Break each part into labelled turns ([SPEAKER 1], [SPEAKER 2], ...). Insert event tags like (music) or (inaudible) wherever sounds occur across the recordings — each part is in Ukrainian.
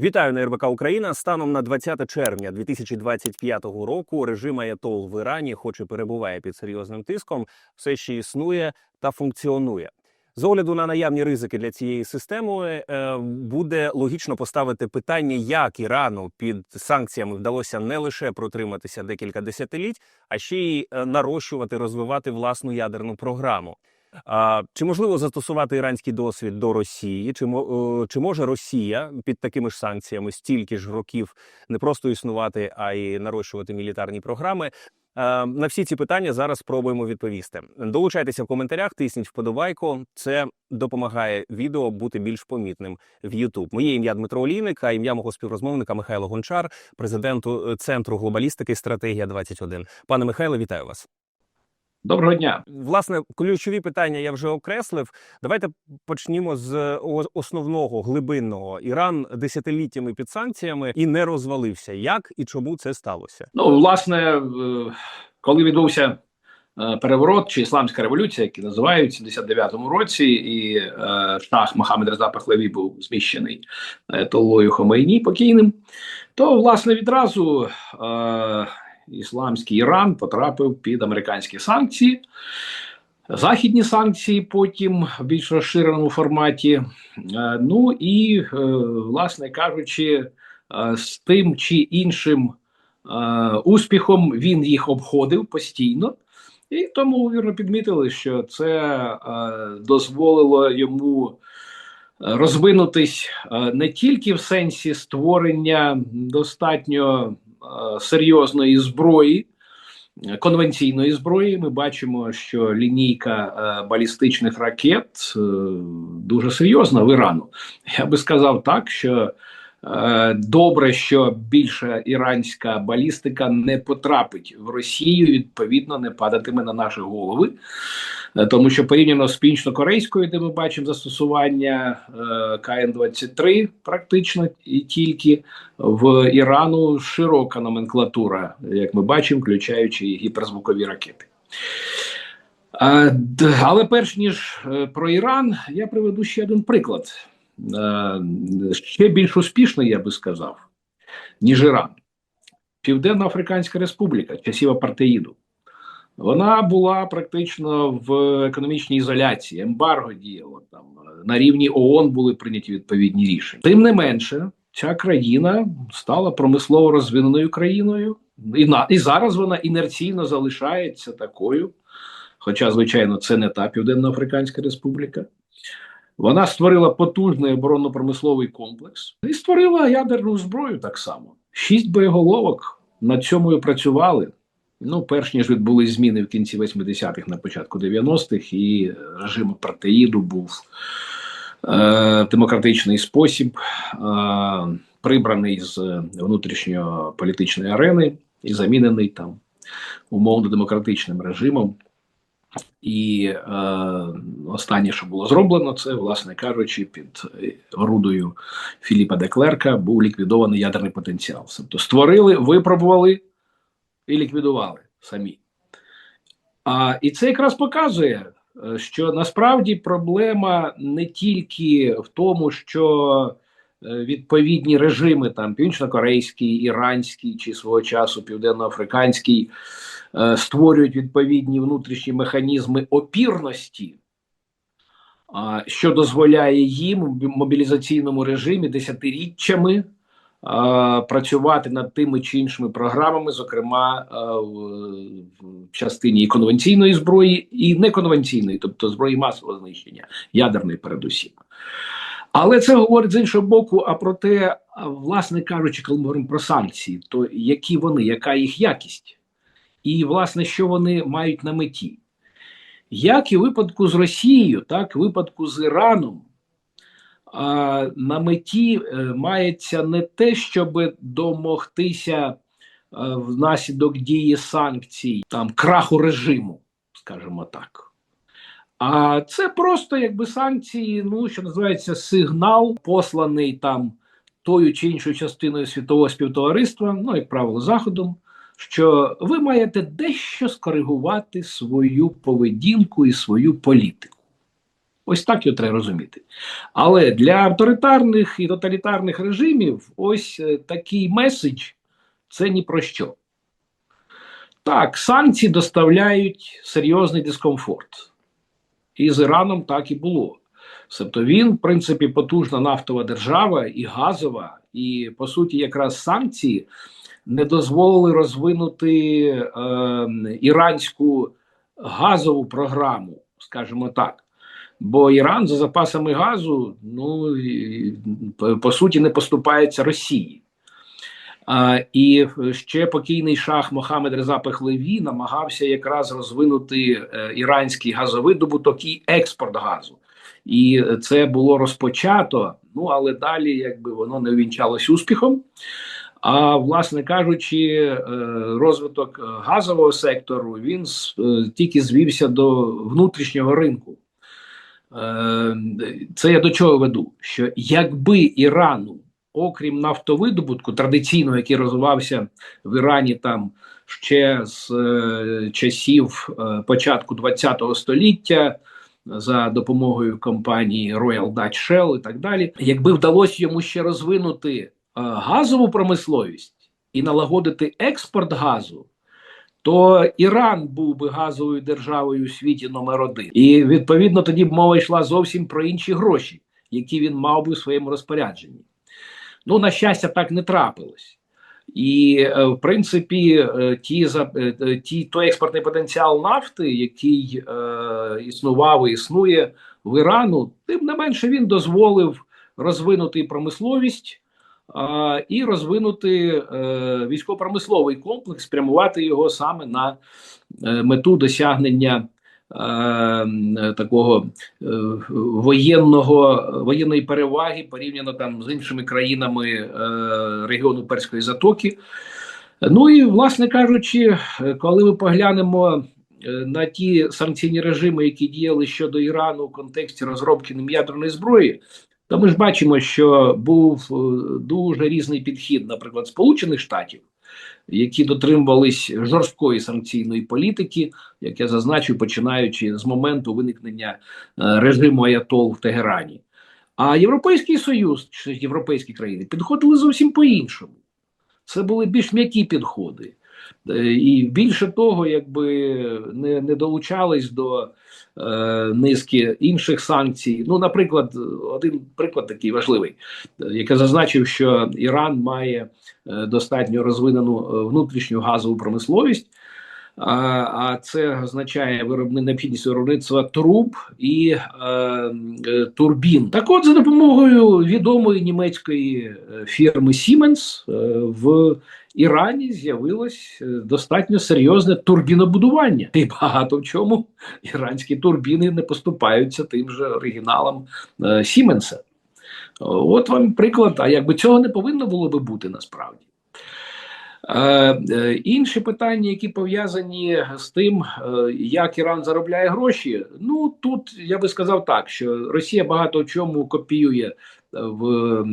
[SPEAKER 1] Вітаю на РБК Україна. Станом на 20 червня 2025 року режим Аятол в Ірані, хоч і перебуває під серйозним тиском, все ще існує та функціонує. З огляду на наявні ризики для цієї системи е, буде логічно поставити питання, як Ірану під санкціями вдалося не лише протриматися декілька десятиліть, а ще й е, нарощувати, розвивати власну ядерну програму. А, чи можливо застосувати іранський досвід до Росії? Чи, чи може Росія під такими ж санкціями стільки ж років не просто існувати, а й нарощувати мілітарні програми? На всі ці питання зараз спробуємо відповісти. Долучайтеся в коментарях, тисніть вподобайку. Це допомагає відео бути більш помітним в YouTube. Моє ім'я Дмитро Олійник, а ім'я мого співрозмовника Михайло Гончар, президенту е, центру глобалістики Стратегія 21 Пане Михайло, вітаю вас.
[SPEAKER 2] Доброго дня.
[SPEAKER 1] Власне, ключові питання я вже окреслив. Давайте почнімо з основного глибинного. Іран десятиліттями під санкціями і не розвалився. Як і чому це сталося?
[SPEAKER 2] Ну, власне, е, коли відбувся е, переворот чи ісламська революція, які називають в 79-му році, і е, шах Мохаммед Реза Пахлеві був зміщений е, Толлою Хомейні покійним, то власне відразу е, ісламський Іран потрапив під американські санкції. Західні санкції потім в більш розширеному форматі. Е, Ну і, е, власне кажучи, е, з тим чи іншим успіхом він їх обходив постійно, і тому вірно підмітили, що це дозволило йому розвинутись не тільки в сенсі створення достатньо серйозної зброї. е, Конвенційної зброї ми бачимо, що лінійка е, балістичних ракет е, дуже серйозна в Ірану. Я би сказав так, що Е, Добре, що більша іранська балістика не потрапить в Росію, відповідно, не падатиме на наші голови, Е, тому що порівняно з північно-корейською, де ми бачимо застосування е, КН-23, практично і тільки в Ірану широка номенклатура, як ми бачимо, включаючи і гіперзвукові ракети. Е, Але перш ніж е, про Іран, я приведу ще один приклад е, ще більш успішний, я би сказав, ніж Іран. Південно-Африканська Республіка часів апартеїду. Вона була практично в економічній ізоляції, ембарго діяло там на рівні ООН були прийняті відповідні рішення. Тим не менше, ця країна стала промислово розвиненою країною, і на і зараз вона інерційно залишається такою. Хоча, звичайно, це не та Південно-Африканська Республіка. Вона створила потужний оборонно-промисловий комплекс і створила ядерну зброю так само. Шість боєголовок на цьому і працювали. Ну, перш ніж відбулись зміни в кінці 80-х, на початку 90-х, і режим апартеїду був е, демократичний спосіб, е, прибраний з внутрішньополітичної арени і замінений там умовно демократичним режимом. І е, останнє, що було зроблено, це, власне кажучи, під орудою Філіпа Деклерка був ліквідований ядерний потенціал. Тобто створили, випробували і ліквідували самі. А, і це якраз показує, е, що насправді проблема не тільки в тому, що е, відповідні режими, там північно-корейський, іранський чи свого часу південно-африканський, е, створюють відповідні внутрішні механізми опірності, що дозволяє їм в мобілізаційному режимі десятиріччями працювати над тими чи іншими програмами, зокрема в, в частині і конвенційної зброї, і неконвенційної, тобто зброї масового знищення, ядерної передусім. Але це говорить з іншого боку, а про те, власне кажучи, коли ми говоримо про санкції, то які вони, яка їх якість? І, власне, що вони мають на меті. Як і випадку з Росією, так і в випадку з Іраном, а, на меті е, мається не те, щоб домогтися е, внаслідок дії санкцій, там краху режиму, скажімо так. А це просто якби санкції, ну що називається сигнал, посланий там тою чи іншою частиною світового співтовариства, ну як правило, заходом, що ви маєте дещо скоригувати свою поведінку і свою політику. Ось так його треба розуміти. Але для авторитарних і тоталітарних режимів ось е, такий меседж це ні про що. Так, санкції доставляють серйозний дискомфорт. І з Іраном так і було. Тобто він, в принципі, потужна нафтова держава і газова, і по суті, якраз санкції не дозволили розвинути е, іранську газову програму, скажімо так. Бо Іран за запасами газу, ну по, суті, не поступається Росії. А, і ще покійний шах Мохамед Реза Пехлеві намагався якраз розвинути е, іранський газовидобуток і експорт газу. І це було розпочато. Ну але далі, якби воно не увінчалось успіхом. А власне кажучи, е, розвиток газового сектору він е, тільки звівся до внутрішнього ринку. Е, Це я до чого веду? Що якби Ірану, окрім нафтовидобутку, традиційного, який розвивався в Ірані там ще з е, часів е, початку ХХ століття, за допомогою компанії Royal Dutch Shell і так далі, якби вдалося йому ще розвинути газову промисловість і налагодити експорт газу. То Іран був би газовою державою у світі номер один, і відповідно тоді б мова йшла зовсім про інші гроші, які він мав би в своєму розпорядженні. Ну, на щастя, так не трапилось. І, е, в принципі, е, ті, е, ті, той експортний потенціал нафти, який е, існував і існує в Ірану, тим не менше він дозволив розвинути промисловість і розвинути е, військово-промисловий комплекс, спрямувати його саме на е, мету досягнення е, такого воєнного воєнної переваги порівняно там з іншими країнами регіону Перської затоки. Ну і власне кажучи, коли ми поглянемо на ті санкційні режими, які діяли щодо Ірану в контексті розробки ядерної зброї, то ми ж бачимо, що був е, дуже різний підхід, наприклад, Сполучених Штатів, які дотримувались жорсткої санкційної політики, як я зазначив, починаючи з моменту виникнення е, режиму Аятол в Тегерані. А Європейський Союз чи європейські країни підходили зовсім по-іншому. Це були більш м'які підходи. Е, і більше того, якби не не долучались до е, низки інших санкцій. Ну, наприклад, один приклад такий важливий, який зазначив, що Іран має е, достатньо розвинену е, внутрішню газову промисловість. А це означає виробни необхідність виробництва труб і е, е, турбін. Так, от за допомогою відомої німецької фірми Siemens е, в Ірані з'явилось е, достатньо серйозне турбінобудування, і багато в чому іранські турбіни не поступаються тим же оригіналам е, Сіменса. От вам приклад. А якби цього не повинно було би бути насправді. Е, е, інші питання, які пов'язані з тим, е, як Іран заробляє гроші. Ну тут я би сказав так, що Росія багато в чому копіює в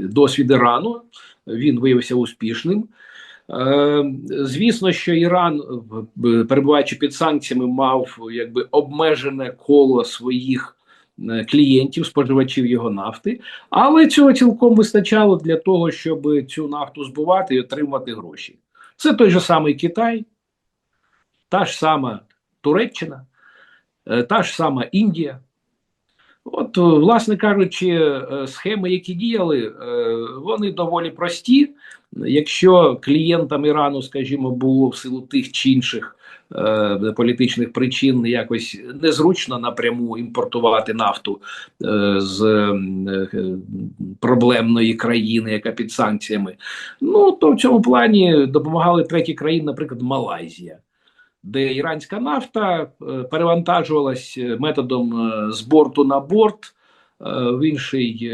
[SPEAKER 2] досвід Ірану він виявився успішним. Звісно, що Іран, перебуваючи під санкціями, мав якби обмежене коло своїх клієнтів, споживачів його нафти, але цього цілком вистачало для того, щоб цю нафту збувати і отримати гроші. Це той же самий Китай, та ж сама Туреччина, е, та ж сама Індія. От, власне кажучи, е, схеми, які діяли, е, вони доволі прості. Якщо клієнтам Ірану, скажімо, було в силу тих чи інших е, політичних причин якось незручно напряму імпортувати нафту з проблемної країни, яка під санкціями, ну то в цьому плані допомагали треті країни, наприклад, Малайзія де іранська нафта е, перевантажувалась е, методом е, з борту на борт в інший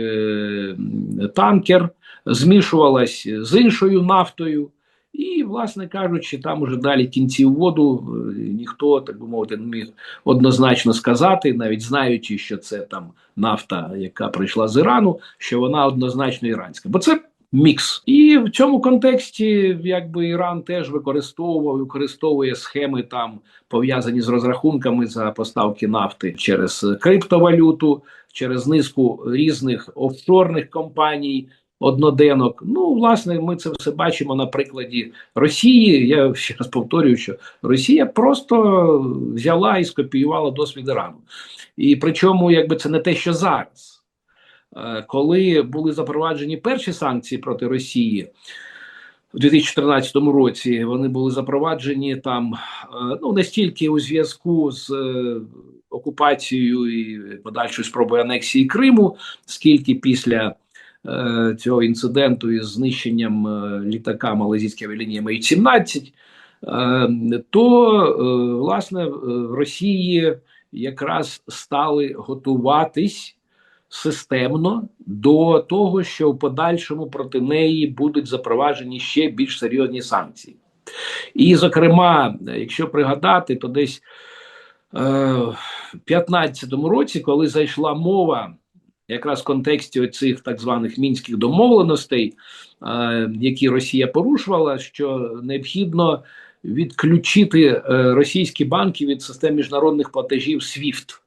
[SPEAKER 2] танкер, змішувалась з іншою нафтою. І, власне кажучи, там уже далі кінці воду ніхто, так би мовити, не міг однозначно сказати, навіть знаючи, що це там нафта, яка прийшла з Ірану, що вона однозначно іранська. Бо це мікс. І в цьому контексті, якби Іран теж використовував використовує схеми там пов'язані з розрахунками за поставки нафти через криптовалюту, через низку різних офшорних компаній. Одноденок, ну власне, ми це все бачимо на прикладі Росії. Я ще раз повторюю, що Росія просто взяла і скопіювала досвід Ірану. І причому, якби це не те, що зараз, коли були запроваджені перші санкції проти Росії у 2014 році, вони були запроваджені там е, ну не стільки у зв'язку з е, окупацією і подальшою спробою анексії Криму, скільки після е, цього інциденту із знищенням е, літака малазійської авіалінії Мей-17, е, то е, власне в Росії якраз стали готуватись системно до того, що в подальшому проти неї будуть запроваджені ще більш серйозні санкції. І, зокрема, якщо пригадати, то десь е, в 2015 році, коли зайшла мова, якраз в контексті оцих так званих мінських домовленостей, е, які Росія порушувала, що необхідно відключити е, російські банки від систем міжнародних платежів SWIFT.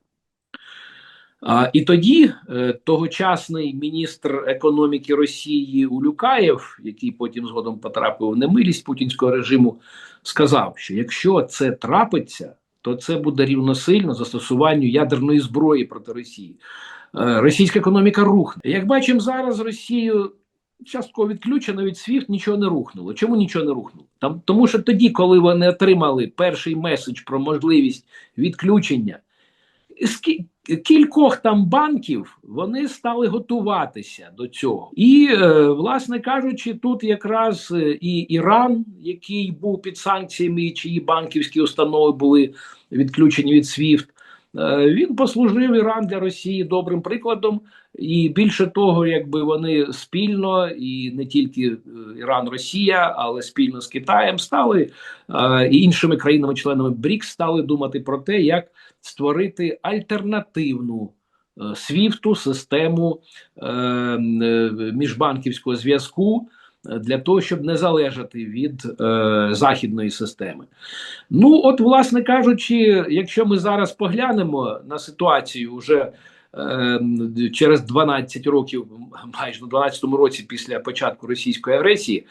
[SPEAKER 2] А, І тоді е, тогочасний міністр економіки Росії Улюкаєв, який потім згодом потрапив в немилість путінського режиму, сказав, що якщо це трапиться, то це буде рівносильно застосуванню ядерної зброї проти Росії. Е, російська економіка рухне. Як бачимо зараз, Росію частково відключено від СВІФТ, нічого не рухнуло. Чому нічого не рухнуло? Там тому, що тоді, коли вони отримали перший меседж про можливість відключення. Кількох там банків вони стали готуватися до цього, і е, власне кажучи, тут якраз е, і Іран, який був під санкціями, чиї банківські установи були відключені від SWIFT, е, він послужив Іран для Росії добрим прикладом, і більше того, якби вони спільно і не тільки Іран, Росія, але спільно з Китаєм стали і іншими країнами-членами БРІКС стали думати про те, як створити альтернативну е, свіфту систему е, е, міжбанківського зв'язку для того, щоб не залежати від е, західної системи. Ну, от, власне кажучи, якщо ми зараз поглянемо на ситуацію вже е, через 12 років, майже на 12-му році після початку російської агресії,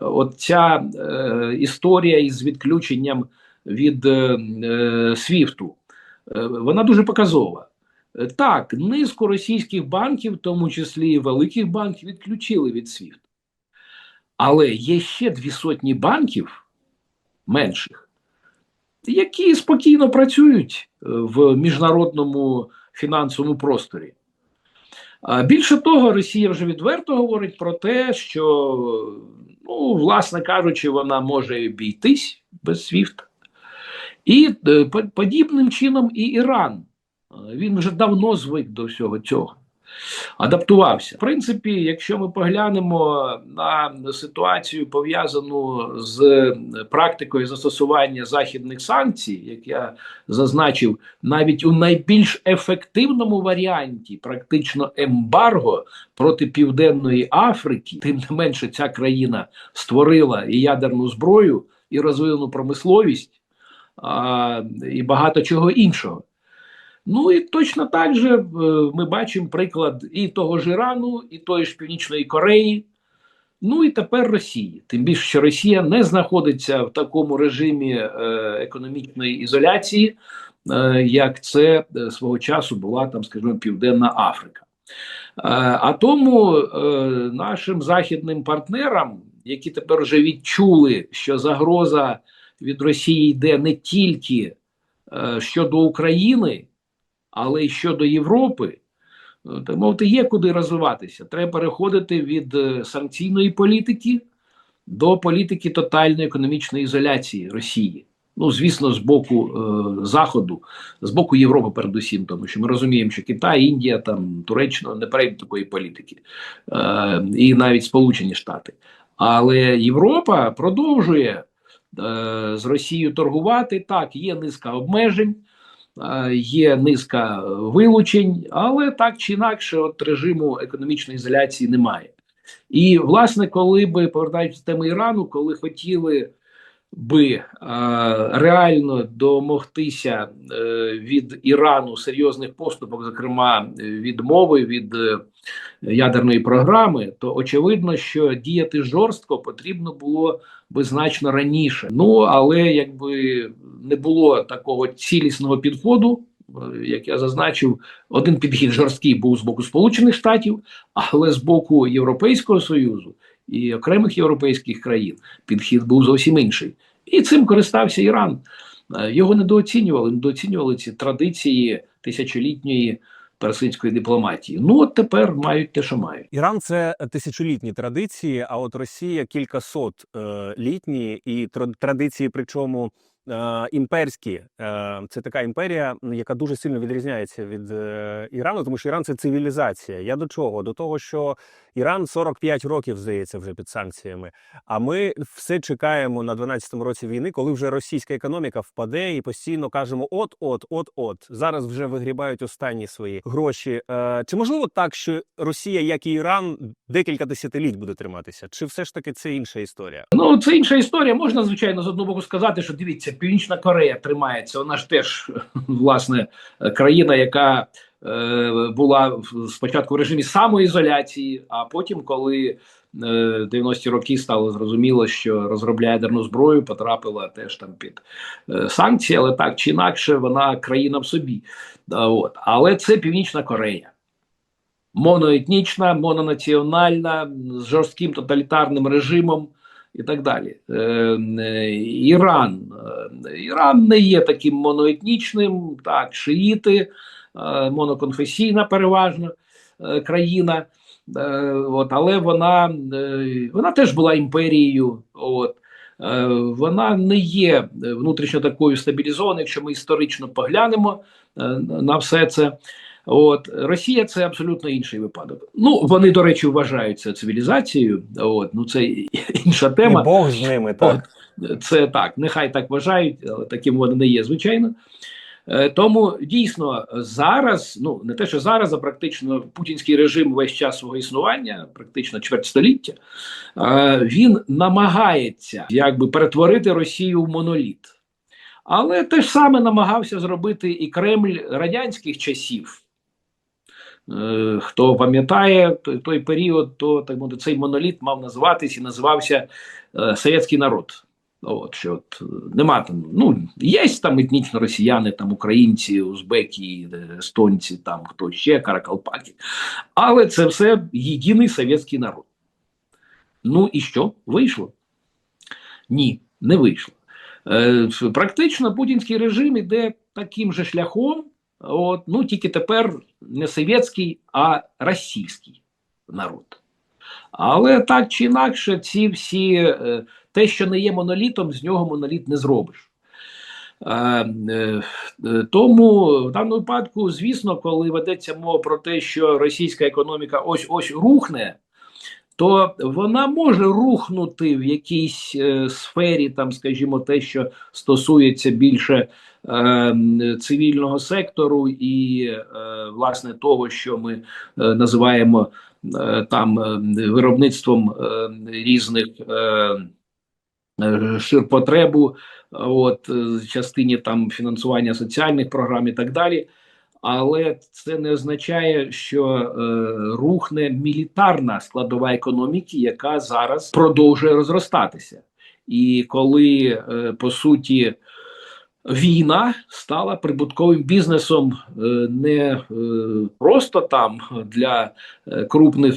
[SPEAKER 2] от ця е, історія із відключенням від е, Свіфту, вона дуже показова. Е, Так, низку російських банків, в тому числі і великих банків, відключили від SWIFT. Але є ще дві сотні банків менших, які спокійно працюють е, в міжнародному фінансовому просторі. Більше того, Росія вже відверто говорить про те, що, ну, власне кажучи, вона може обійтись без SWIFT. І е, по- подібним чином і Іран. Е, Він вже давно звик до всього цього. Адаптувався. В принципі, якщо ми поглянемо на ситуацію, пов'язану з е, практикою застосування західних санкцій, як я зазначив, навіть у найбільш ефективному варіанті, практично ембарго проти Південної Африки, тим не менше, ця країна створила і ядерну зброю, і розвинену промисловість, а, і багато чого іншого. Ну і точно так же е, ми бачимо приклад і того ж Ірану, і тої ж Північної Кореї, ну і тепер Росії. Тим більше, що Росія не знаходиться в такому режимі е, економічної ізоляції, е, як це свого часу була там, скажімо, Південна Африка. А тому нашим західним партнерам, які тепер вже відчули, що загроза від Росії йде не тільки е, щодо України, але й щодо Європи, е, то мовити, є куди розвиватися. Треба переходити від е, санкційної політики до політики тотальної економічної ізоляції Росії. Ну, звісно, з боку е, Заходу, з боку Європи, передусім, тому що ми розуміємо, що Китай, Індія, там Туреччина не прийдуть такої політики, е, і навіть Сполучені Штати. Але Європа продовжує з Росією торгувати. Так, є низка обмежень, е, є низка е, вилучень, але так чи інакше, от режиму економічної ізоляції немає. І, власне, коли би повертаючись до теми Ірану, коли хотіли би е, реально домогтися е, від Ірану серйозних поступок, зокрема е, відмови від е, ядерної програми, то очевидно, що діяти жорстко потрібно було би значно раніше. Ну але якби не було такого цілісного підходу. е, Як я зазначив, один підхід жорсткий був з боку Сполучених Штатів, але з боку Європейського Союзу і окремих європейських країн підхід був зовсім інший. І цим користався Іран. Е, Його недооцінювали, недооцінювали ці традиції тисячолітньої персидської дипломатії. Ну от тепер мають те, що мають.
[SPEAKER 1] Іран це тисячолітні традиції, а от Росія кількасот е, літні і тр- традиції, причому е, імперські. Е, це така імперія, яка дуже сильно відрізняється від е, Ірану, тому що Іран це цивілізація. Я до чого? До того, що Іран 45 років здається вже під санкціями. А ми все чекаємо на 12-му році війни, коли вже російська економіка впаде, і постійно кажемо: от, от, от, от зараз вже вигрібають останні свої гроші. Е, чи можливо так, що Росія, як і Іран, декілька десятиліть буде триматися? Чи все ж таки це інша історія?
[SPEAKER 2] Ну, це інша історія. Можна, звичайно, з одного боку сказати, що дивіться, Північна Корея тримається. Вона ж теж (laughs) власне країна, яка е, була спочатку в режимі самоізоляції, а потім, коли е, 90-ті роки стало зрозуміло, що розробляє ядерну зброю, потрапила теж там під е, санкції, але так чи інакше, вона країна в собі. От. Але це Північна Корея. Моноетнічна, мононаціональна, з жорстким тоталітарним режимом і так далі. Е, е, Іран. Е, Іран не є таким моноетнічним, так, шиїти, е, моноконфесійна переважно е, країна. Е, от, але вона, е, вона теж була імперією. От. Е, Вона не є внутрішньо такою стабілізованою, якщо ми історично поглянемо е, на все це. От Росія це абсолютно інший випадок. Ну вони, до речі, вважаються цивілізацією. От ну це інша тема.
[SPEAKER 1] І Бог з ними так.
[SPEAKER 2] Це так, нехай так вважають, але таким вони не є, звичайно. Е, Тому дійсно зараз, ну не те, що зараз, а практично путінський режим весь час свого існування, практично чверть століття, е, він намагається якби перетворити Росію в моноліт. Але те ж саме намагався зробити і Кремль радянських часів. Е, Хто пам'ятає той, період, то так мовити, цей моноліт мав називатись і називався Совєтський народ. От що от, е, нема там, ну є там етнічно росіяни, там українці, узбеки, е, естонці, там хто ще, каракалпаки. Але це все єдиний совєтський народ. Ну і що? Вийшло? Ні, не вийшло. Е, практично путінський режим іде таким же шляхом, от, ну тільки тепер не совєтський, а російський народ. Але так чи інакше, ці всі е, те, що не є монолітом, з нього моноліт не зробиш. Е, е, е, тому в даному випадку, звісно, коли ведеться мова про те, що російська економіка ось ось рухне, то вона може рухнути в якійсь сфері, там, скажімо, те, що стосується більше е, цивільного сектору, і е, власне того, що ми називаємо е, там виробництвом е, різних е, е, ширпотребу, от е, частині там фінансування соціальних програм і так далі. Але це не означає, що е, рухне мілітарна складова економіки, яка зараз продовжує розростатися. І коли е, по суті війна стала прибутковим бізнесом е, не е, просто там для е, крупних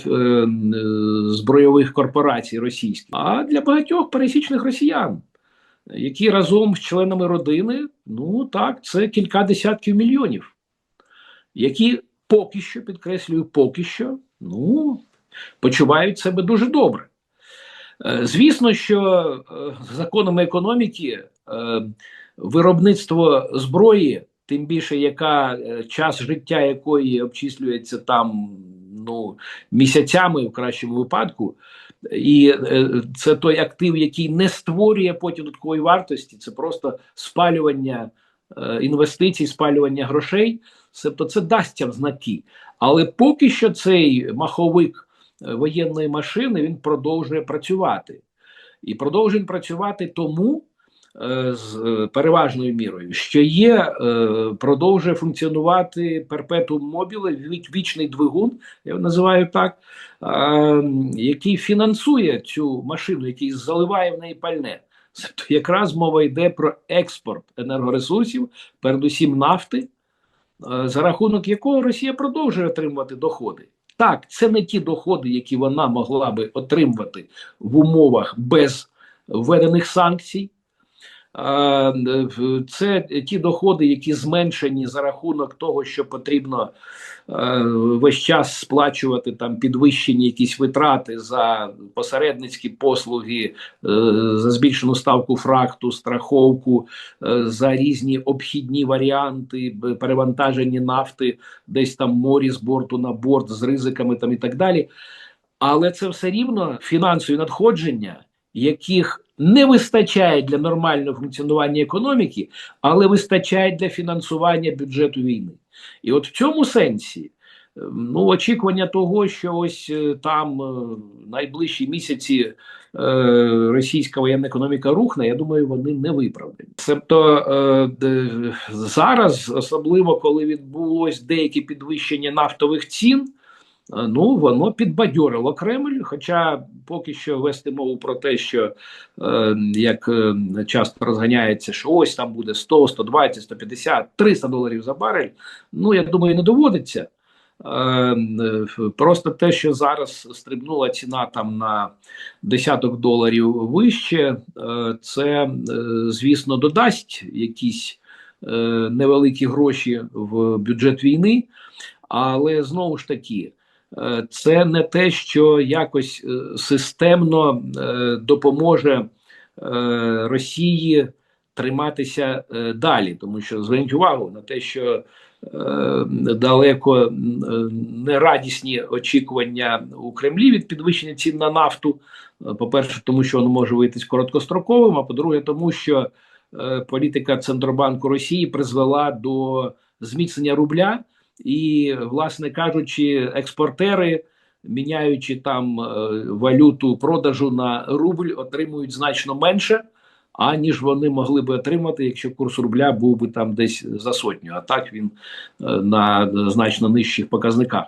[SPEAKER 2] збройових корпорацій російських, а для багатьох пересічних росіян, які разом з членами родини, ну так, це кілька десятків мільйонів які поки що, підкреслюю, поки що, ну, почувають себе дуже добре. Звісно, що законами економіки виробництво зброї, тим більше яка е, час життя якої обчислюється там ну, місяцями в кращому випадку, і е, це той актив, який не створює потім додаткової вартості, це просто спалювання е, інвестицій, спалювання грошей. Тобто це дасться в знаки. Але поки що цей маховик воєнної машини він продовжує працювати. І продовжує працювати тому з е, переважною мірою, що є, е, продовжує функціонувати перпетум мобіле, вічний двигун, я його називаю так, е, який фінансує цю машину, який заливає в неї пальне. Тобто якраз мова йде про експорт енергоресурсів, передусім нафти, е, за рахунок якого Росія продовжує отримувати доходи. Так, це не ті доходи, які вона могла би отримувати в умовах без введених санкцій. Е, Це ті доходи, які зменшені за рахунок того, що потрібно е, весь час сплачувати там підвищені якісь витрати за посередницькі послуги, е, за збільшену ставку фракту, страховку, за різні обхідні варіанти, перевантаження нафти, десь там морі з борту на борт з ризиками там і так далі. Але це все рівно фінансові надходження, яких не вистачає для нормального функціонування економіки, але вистачає для фінансування бюджету війни. І от в цьому сенсі. е, Ну, очікування того, що ось е, там е, найближчі місяці російська воєнна економіка рухне, я думаю, вони не виправдані. Тобто зараз, особливо коли відбулось деяке підвищення нафтових цін, ну воно підбадьорило Кремль. Хоча поки що вести мову про те, що е, як е, часто розганяється, що ось там буде 100, 120, 150, 300 доларів за барель. Ну я думаю, не доводиться. Е, е, Просто те, що зараз стрибнула ціна там на десяток доларів вище, е, це, е, звісно, додасть якісь е, невеликі гроші в бюджет війни, але знову ж таки, е, це не те, що якось е, системно е, допоможе е, Росії триматися е, далі, тому що зверніть увагу на те, що е, далеко е, нерадісні очікування у Кремлі від підвищення цін на нафту. Е, По-перше, тому що воно може вийтись короткостроковим. А по-друге, тому що е, політика Центробанку Росії призвела до зміцнення рубля, і, власне кажучи, експортери. Міняючи там е, валюту продажу на рубль, отримують значно менше, аніж вони могли би отримати, якщо курс рубля був би там десь за сотню. А так він е, на значно нижчих показниках.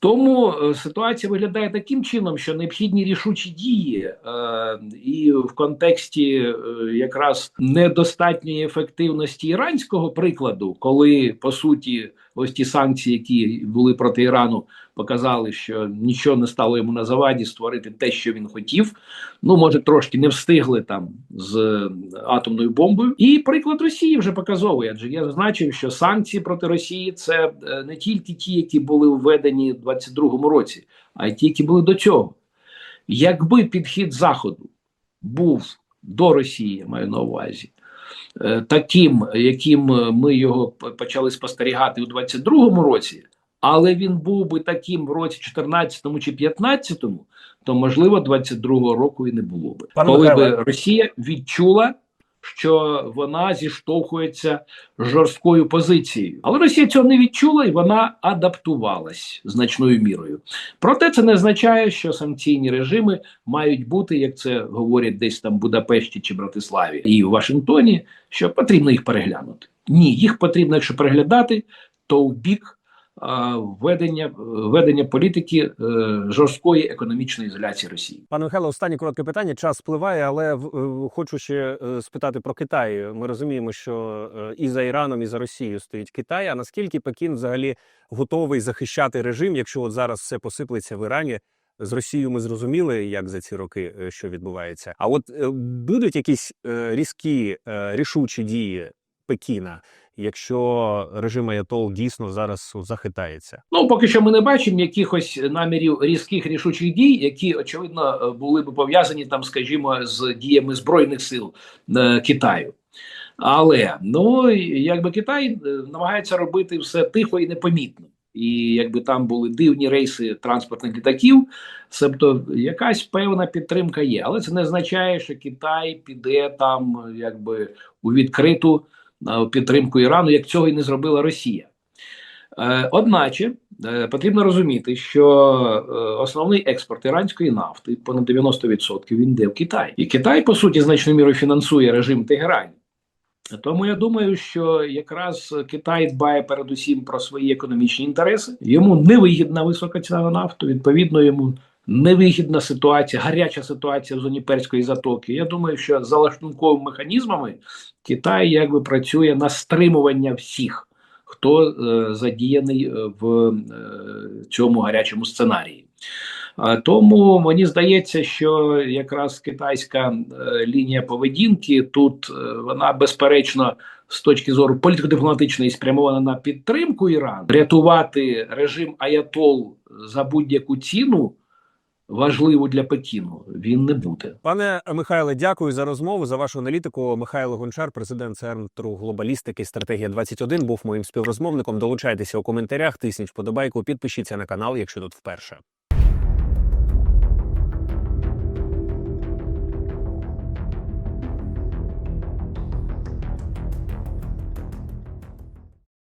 [SPEAKER 2] Тому е, ситуація виглядає таким чином, що необхідні рішучі дії, е, і в контексті якраз недостатньої ефективності іранського прикладу, коли по суті ось ті санкції, які були проти Ірану, показали, що нічого не стало йому на заваді створити те, що він хотів. Ну, може, трошки не встигли там з е, атомною бомбою. І приклад Росії вже показовує. Адже я зазначив, що санкції проти Росії це е, не тільки ті, які були введені в 22-му році, а й ті, які були до цього. Якби підхід Заходу був до Росії, маю на увазі. Е, Таким, яким ми його почали спостерігати у 22-му році, але він був би таким в році 14-му чи 15-му, то можливо 22-го року і не було би.
[SPEAKER 1] Пане
[SPEAKER 2] Коли би Росія відчула, що вона зіштовхується жорсткою позицією. Але Росія цього не відчула і вона адаптувалась значною мірою. Проте це не означає, що санкційні режими мають бути, як це говорять десь там в Будапешті чи Братиславі і в Вашингтоні, що потрібно їх переглянути. Ні, їх потрібно, якщо переглядати, то в бік а, введення, введення політики е, жорсткої економічної ізоляції Росії.
[SPEAKER 1] Пане Михайло, останнє коротке питання. Час спливає, але в- е, хочу ще е, спитати про Китай. Ми розуміємо, що і за Іраном, і за Росією стоїть Китай. А наскільки Пекін взагалі готовий захищати режим, якщо от зараз все посиплеться в Ірані? З Росією ми зрозуміли, як за ці роки що відбувається. А от будуть якісь різкі рішучі дії Пекіна, якщо режим Аятол дійсно зараз захитається?
[SPEAKER 2] Ну, поки що ми не бачимо якихось намірів різких рішучих дій, які очевидно е, були б пов'язані там, скажімо, з діями збройних сил е, Китаю. Але ну якби Китай е, намагається робити все тихо і непомітно. І якби там були дивні рейси транспортних літаків, себто якась певна підтримка є, але це не означає, що Китай піде там, е, якби у відкриту підтримку Ірану, як цього і не зробила Росія. Е, Одначе е, потрібно розуміти, що е, основний експорт іранської нафти, понад 90%, він йде в Китай. І Китай, по суті, значною мірою фінансує режим Тегерані. Тому я думаю, що якраз Китай дбає передусім про свої економічні інтереси. Йому невигідна висока ціна на нафту. Відповідно, йому невигідна ситуація, гаряча ситуація в зоні Перської затоки. Я думаю, що за лаштунковими механізмами Китай якби працює на стримування всіх, хто е, задіяний е, в е, цьому гарячому сценарії. Тому мені здається, що якраз китайська е, лінія поведінки тут е, вона безперечно з точки зору політико-дипломатичної спрямована на підтримку Ірану, рятувати режим Аятол за будь-яку ціну. Важливу для Пекіну він не буде.
[SPEAKER 1] Пане Михайле, дякую за розмову за вашу аналітику. Михайло Гончар, президент центру глобалістики стратегія 21 був моїм співрозмовником. Долучайтеся у коментарях, тисніть вподобайку, підпишіться на канал, якщо тут вперше.